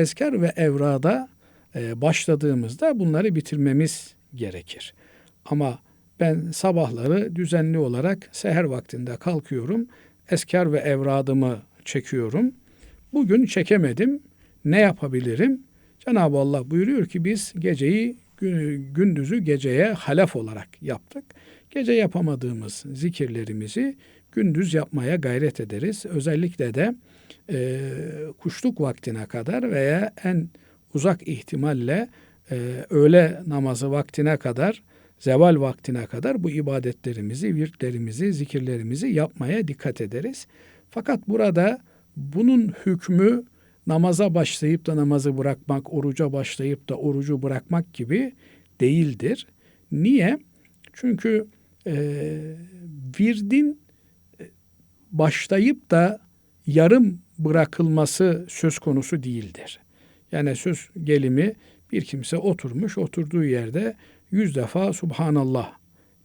ezkar ve evrada e, başladığımızda bunları bitirmemiz gerekir. Ama ben sabahları düzenli olarak seher vaktinde kalkıyorum. Eskar ve evradımı çekiyorum. Bugün çekemedim. Ne yapabilirim? Cenab-ı Allah buyuruyor ki biz geceyi gündüzü geceye halef olarak yaptık. Gece yapamadığımız zikirlerimizi gündüz yapmaya gayret ederiz. Özellikle de e, kuşluk vaktine kadar veya en uzak ihtimalle e, öğle namazı vaktine kadar, zeval vaktine kadar bu ibadetlerimizi, virtlerimizi, zikirlerimizi yapmaya dikkat ederiz. Fakat burada bunun hükmü namaza başlayıp da namazı bırakmak, oruca başlayıp da orucu bırakmak gibi değildir. Niye? Çünkü e, virdin e, başlayıp da yarım bırakılması söz konusu değildir. Yani söz gelimi bir kimse oturmuş, oturduğu yerde yüz defa Subhanallah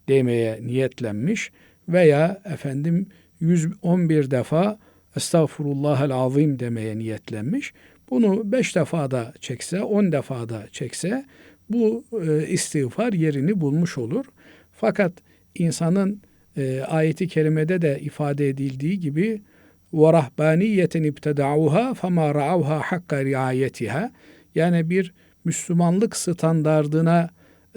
demeye niyetlenmiş veya efendim 111 defa Estağfurullahel azim demeye niyetlenmiş. Bunu beş defa da çekse, on defa da çekse bu e, istiğfar yerini bulmuş olur. Fakat insanın e, ayeti kerimede de ifade edildiği gibi ve rahbaniyeten ibtedauha fema ra'avha hakka riayetiha yani bir Müslümanlık standardına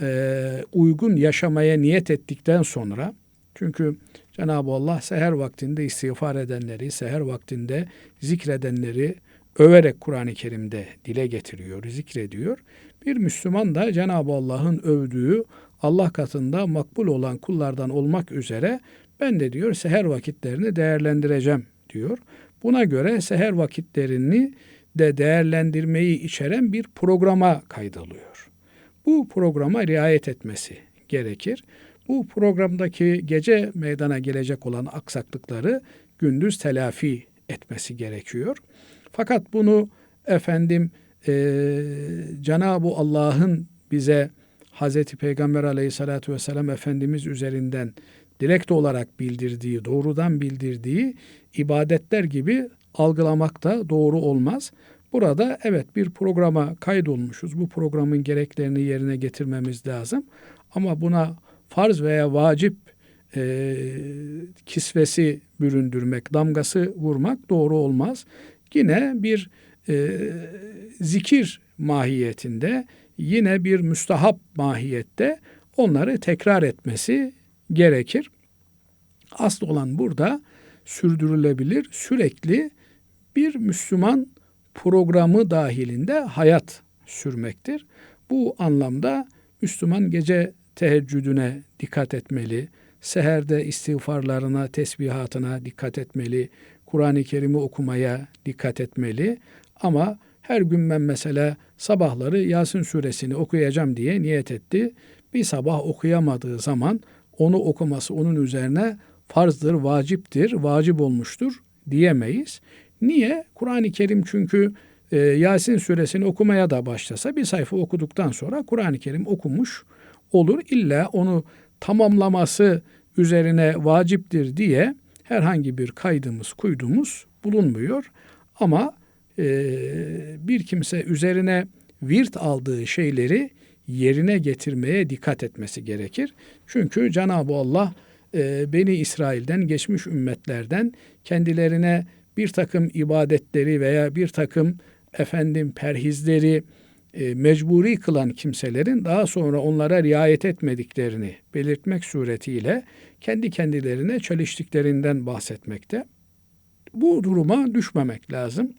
e, uygun yaşamaya niyet ettikten sonra çünkü Cenab-ı Allah seher vaktinde istiğfar edenleri, seher vaktinde zikredenleri överek Kur'an-ı Kerim'de dile getiriyor, zikrediyor. Bir Müslüman da Cenab-ı Allah'ın övdüğü Allah katında makbul olan kullardan olmak üzere ben de diyor seher vakitlerini değerlendireceğim diyor. Buna göre seher vakitlerini de değerlendirmeyi içeren bir programa kaydalıyor. Bu programa riayet etmesi gerekir. Bu programdaki gece meydana gelecek olan aksaklıkları gündüz telafi etmesi gerekiyor. Fakat bunu efendim e, Cenab-ı Allah'ın bize Hazreti Peygamber aleyhissalatü vesselam Efendimiz üzerinden direkt olarak bildirdiği, doğrudan bildirdiği ibadetler gibi algılamak da doğru olmaz. Burada evet bir programa kaydolmuşuz. Bu programın gereklerini yerine getirmemiz lazım. Ama buna farz veya vacip e, kisvesi büründürmek, damgası vurmak doğru olmaz. Yine bir e, zikir mahiyetinde, yine bir müstahap mahiyette onları tekrar etmesi gerekir. Asıl olan burada sürdürülebilir, sürekli bir Müslüman programı dahilinde hayat sürmektir. Bu anlamda Müslüman gece teheccüdüne dikkat etmeli, seherde istiğfarlarına, tesbihatına dikkat etmeli, Kur'an-ı Kerim'i okumaya dikkat etmeli. Ama her gün ben mesela sabahları Yasin suresini okuyacağım diye niyet etti. Bir sabah okuyamadığı zaman onu okuması onun üzerine farzdır, vaciptir, vacip olmuştur diyemeyiz. Niye? Kur'an-ı Kerim çünkü e, Yasin suresini okumaya da başlasa bir sayfa okuduktan sonra Kur'an-ı Kerim okumuş olur. İlla onu tamamlaması üzerine vaciptir diye herhangi bir kaydımız, kuydumuz bulunmuyor. Ama e, bir kimse üzerine virt aldığı şeyleri yerine getirmeye dikkat etmesi gerekir. Çünkü Cenab-ı Allah e, Beni İsrail'den, geçmiş ümmetlerden kendilerine bir takım ibadetleri veya bir takım efendim perhizleri e, mecburi kılan kimselerin daha sonra onlara riayet etmediklerini belirtmek suretiyle kendi kendilerine çeliştiklerinden bahsetmekte. Bu duruma düşmemek lazım.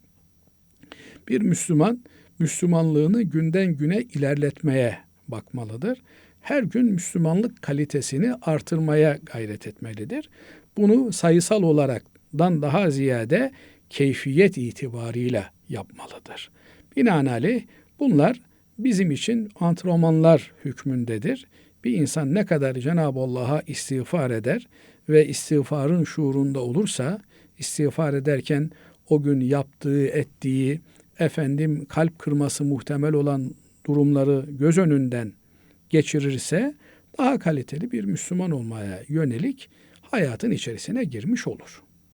Bir Müslüman Müslümanlığını günden güne ilerletmeye bakmalıdır. Her gün Müslümanlık kalitesini artırmaya gayret etmelidir. Bunu sayısal olaraktan daha ziyade keyfiyet itibarıyla yapmalıdır. Binaenaleyh bunlar bizim için antrenmanlar hükmündedir. Bir insan ne kadar Cenab-ı Allah'a istiğfar eder ve istiğfarın şuurunda olursa, istiğfar ederken o gün yaptığı, ettiği, efendim kalp kırması muhtemel olan durumları göz önünden geçirirse daha kaliteli bir Müslüman olmaya yönelik hayatın içerisine girmiş olur.